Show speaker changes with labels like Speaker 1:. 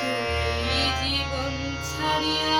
Speaker 1: 그 이 집은 차리야